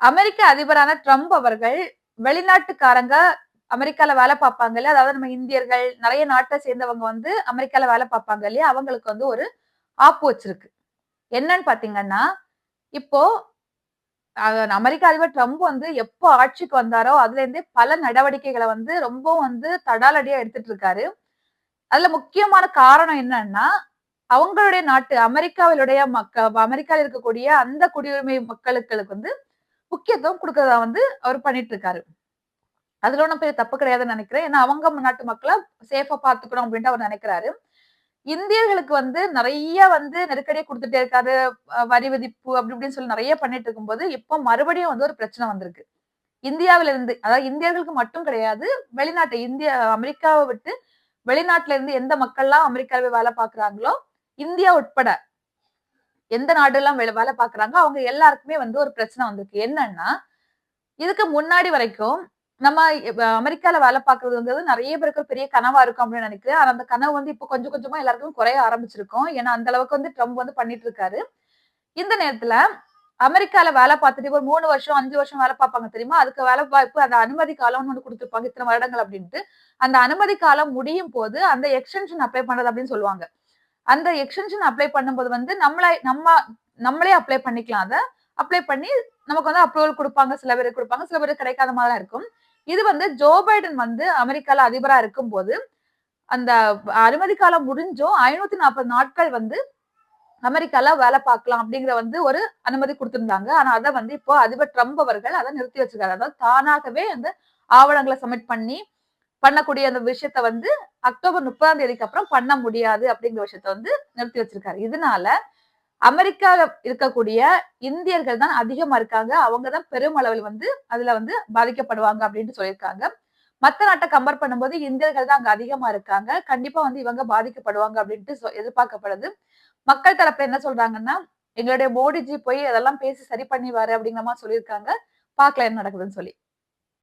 அமெரிக்க அதிபரான Trump அவர்கள் வெளிநாட்டுக்காரங்க அமெரிக்கால வேலை பார்ப்பாங்க இல்லையா? அதாவது நம்ம இந்தியர்கள் நிறைய நாட்டை சேர்ந்தவங்க வந்து அமெரிக்கால வேலை பார்ப்பாங்க இல்லையா? அவங்களுக்கு வந்து ஒரு ஆப்பு வச்சிருக்கு. என்னன்னு பாத்தீங்கன்னா இப்போ அமெரிக்க அதிபர் ட்ரம்ப் வந்து எப்போ ஆட்சிக்கு வந்தாரோ அதுல இருந்தே பல நடவடிக்கைகளை வந்து ரொம்ப வந்து தடாலடியா எடுத்துட்டு இருக்காரு. அதுல முக்கியமான காரணம் என்னன்னா அவங்களுடைய நாட்டு அமெரிக்காவிலுடைய மக்க அமெரிக்காவில் இருக்கக்கூடிய அந்த குடியுரிமை மக்களுக்கு வந்து முக்கியத்துவம் கொடுக்கறதா வந்து அவர் பண்ணிட்டு இருக்காரு அதுல ஒன்றும் பெரிய தப்பு கிடையாதுன்னு நினைக்கிறேன். ஏன்னா அவங்க நாட்டு மக்களை சேஃபா பாத்துக்கணும் அப்படின்ட்டு அவர் நினைக்கிறாரு. இந்தியர்களுக்கு வந்து நிறைய வந்து நெருக்கடியை கொடுத்துட்டே இருக்காரு. அஹ் வரி விதிப்பு அப்படி இப்படின்னு சொல்லி நிறைய பண்ணிட்டு இருக்கும்போது இப்போ மறுபடியும் வந்து ஒரு பிரச்சனை வந்திருக்கு. இந்தியாவில இருந்து அதாவது இந்தியர்களுக்கு மட்டும் கிடையாது வெளிநாட்டு இந்தியா அமெரிக்காவை விட்டு வெளிநாட்டுல இருந்து எந்த மக்கள்லாம் அமெரிக்காவில் வேலை பார்க்கறாங்களோ இந்தியா உட்பட எந்த நாடுலாம் வேலை வேலை அவங்க எல்லாருக்குமே வந்து ஒரு பிரச்சனை வந்திருக்கு. என்னன்னா இதுக்கு முன்னாடி வரைக்கும் நம்ம அமெரிக்கால வேலை பார்க்கறதுங்கிறது நிறைய பேருக்கு பெரிய கனவா இருக்கும் அப்படின்னு நினைக்கிறேன். ஆனா அந்த கனவு வந்து இப்போ கொஞ்சம் கொஞ்சமா எல்லாருக்கும் குறைய ஆரம்பிச்சிருக்கும். ஏன்னா அந்த அளவுக்கு வந்து ட்ரம்ப் வந்து பண்ணிட்டு இருக்காரு. இந்த நேரத்துல அமெரிக்கால வேலை பார்த்துட்டு ஒரு மூணு வருஷம் அஞ்சு வருஷம் வேலை பார்ப்பாங்க தெரியுமா? அதுக்கு வேலை வாய்ப்பு அந்த அனுமதி காலம்னு ஒன்று கொடுத்துருப்பாங்க இத்தனை வருடங்கள் அப்படின்ட்டு அந்த அனுமதி காலம் முடியும் போது அந்த எக்ஸ்டென்ஷன் அப்ளை பண்றது அப்படின்னு சொல்லுவாங்க. அந்த எக்ஸ்டென்ஷன் அப்ளை பண்ணும்போது வந்து நம்மளை நம்ம நம்மளே அப்ளை பண்ணிக்கலாம். அதை அப்ளை பண்ணி நமக்கு வந்து அப்ரூவல் கொடுப்பாங்க. சில பேருக்கு கொடுப்பாங்க. சில பேருக்கு கிடைக்காத மாதிரி இருக்கும். இது வந்து ஜோ பைடன் வந்து அமெரிக்கால அதிபரா இருக்கும்போது அந்த அனுமதி காலம் முடிஞ்சும் ஐநூத்தி நாற்பது நாட்கள் வந்து அமெரிக்கால வேலை பார்க்கலாம் அப்படிங்கிற வந்து ஒரு அனுமதி கொடுத்திருந்தாங்க. ஆனா அதை வந்து இப்போ அதிபர் ட்ரம்ப் அவர்கள் அதை நிறுத்தி வச்சிருக்காரு. அதாவது தானாகவே அந்த ஆவணங்களை சப்மிட் பண்ணி பண்ணக்கூடிய அந்த விஷயத்த வந்து அக்டோபர் முப்பதாம் தேதிக்கு அப்புறம் பண்ண முடியாது அப்படிங்கிற விஷயத்த வந்து நிறுத்தி வச்சிருக்காரு. இதனால அமெரிக்கா இருக்கக்கூடிய இந்தியர்கள் தான் அதிகமா இருக்காங்க. அவங்க தான் பெருமளவில் வந்து அதுல வந்து பாதிக்கப்படுவாங்க அப்படின்ட்டு சொல்லியிருக்காங்க. மத்த நாட்டை கம்பேர் பண்ணும்போது இந்தியர்கள் தான் அங்க அதிகமா இருக்காங்க. கண்டிப்பா வந்து இவங்க பாதிக்கப்படுவாங்க அப்படின்ட்டு சொ- எதிர்பார்க்கப்படுது. மக்கள் தரப்புல என்ன சொல்றாங்கன்னா எங்களுடைய மோடிஜி போய் அதெல்லாம் பேசி சரி பண்ணிவாரு அப்படிங்கிற மாதிரி சொல்லியிருக்காங்க. பார்க்கலாம் என்ன நடக்குதுன்னு சொல்லி.